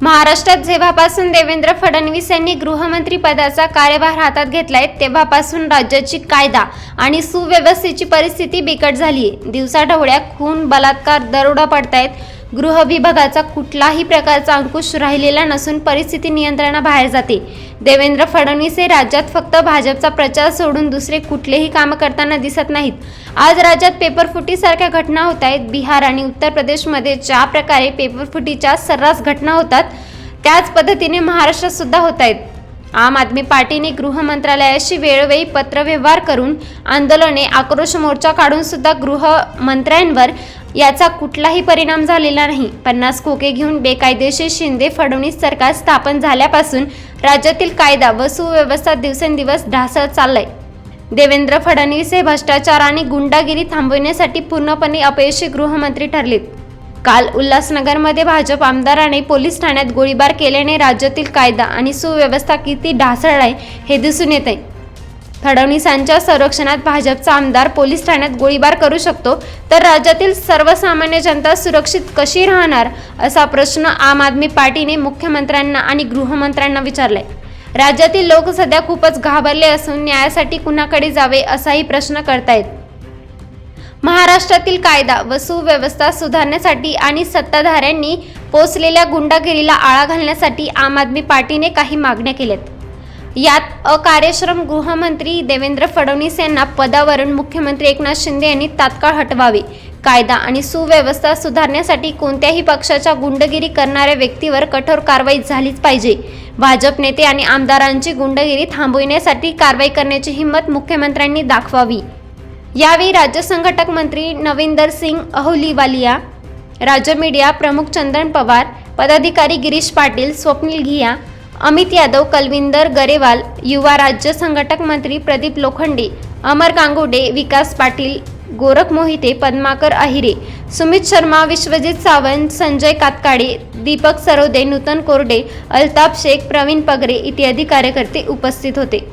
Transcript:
महाराष्ट्रात जेव्हापासून देवेंद्र फडणवीस यांनी गृहमंत्री पदाचा कार्यभार हातात घेतलाय तेव्हापासून राज्याची कायदा आणि सुव्यवस्थेची परिस्थिती बिकट झाली दिवसाढवळ्या खून बलात्कार दरोडा पडतायत. गृह विभागाचा कुठलाही प्रकारचा अंकुश राहिलेला नसून परिस्थिती नियंत्रणाबाहेर जाते. देवेंद्र फडणवीस हे राज्यात फक्त भाजपचा प्रचार सोडून दुसरे कुठलेही कामं करताना दिसत नाहीत. आज राज्यात पेपरफुटीसारख्या घटना होत आहेत. बिहार आणि उत्तर प्रदेशमध्ये ज्या प्रकारे पेपरफुटीच्या सर्रास घटना होतात त्याच पद्धतीने महाराष्ट्रात सुद्धा होत आहेत. आम आदमी पार्टीने गृह मंत्रालयाशी वेळोवेळी पत्रव्यवहार करून आंदोलने आक्रोश मोर्चा काढून सुद्धा गृहमंत्र्यांवर याचा कुठलाही परिणाम झालेला नाही. पन्नास खोके घेऊन बेकायदेशीर शिंदे फडणवीस सरकार स्थापन झाल्यापासून राज्यातील कायदा व सुव्यवस्था दिवसेंदिवस ढासळत चाललाय. देवेंद्र फडणवीस हे भ्रष्टाचार आणि गुंडागिरी थांबविण्यासाठी पूर्णपणे अपयशी गृहमंत्री ठरलेत. काल उल्हासनगरमध्ये भाजप आमदाराने पोलीस ठाण्यात गोळीबार केल्याने राज्यातील कायदा आणि सुव्यवस्था किती ढासळलाय हे दिसून येत आहे फडणवीसांच्या संरक्षणात भाजपचा आमदार पोलीस ठाण्यात गोळीबार करू शकतो तर राज्यातील सर्वसामान्य जनता सुरक्षित कशी राहणार असा प्रश्न आम आदमी पार्टीने मुख्यमंत्र्यांना आणि गृहमंत्र्यांना विचारलाय. राज्यातील लोक सध्या खूपच घाबरले असून न्यायासाठी कुणाकडे जावे असाही प्रश्न करतायत. महाराष्ट्रातील कायदा व सुव्यवस्था सुधारण्यासाठी आणि सत्ताधाऱ्यांनी पोचलेल्या गुंडागिरीला आळा घालण्यासाठी आम आदमी पार्टीने काही मागण्या केल्यात. यात अकार्यक्षम गृहमंत्री देवेंद्र फडणवीस यांना पदावरून मुख्यमंत्री एकनाथ शिंदे यांनी तात्काळ हटवावे. कायदा आणि सुव्यवस्था सुधारण्यासाठी कोणत्याही पक्षाच्या गुंडगिरी करणाऱ्या व्यक्तीवर कठोर कारवाई झालीच पाहिजे. भाजप नेते आणि आमदारांची गुंडगिरी थांबविण्यासाठी कारवाई करण्याची हिंमत मुख्यमंत्र्यांनी दाखवावी. यावेळी राज्य संघटक मंत्री नविंदर सिंग अहुलीवालिया राज्य मीडिया प्रमुख चंदन पवार पदाधिकारी गिरीश पाटील स्वप्नील घिया अमित यादव कलविंदर गरेवाल युवा राज्य संघटक मंत्री प्रदीप लोखंडे अमर गांगुडे विकास पाटील गोरख मोहिते पद्माकर अहिरे सुमित शर्मा विश्वजित सावंत संजय कातकाडे दीपक सरोदे नूतन कोरडे अल्ताफ शेख प्रवीण पगरे इत्यादी कार्यकर्ते उपस्थित होते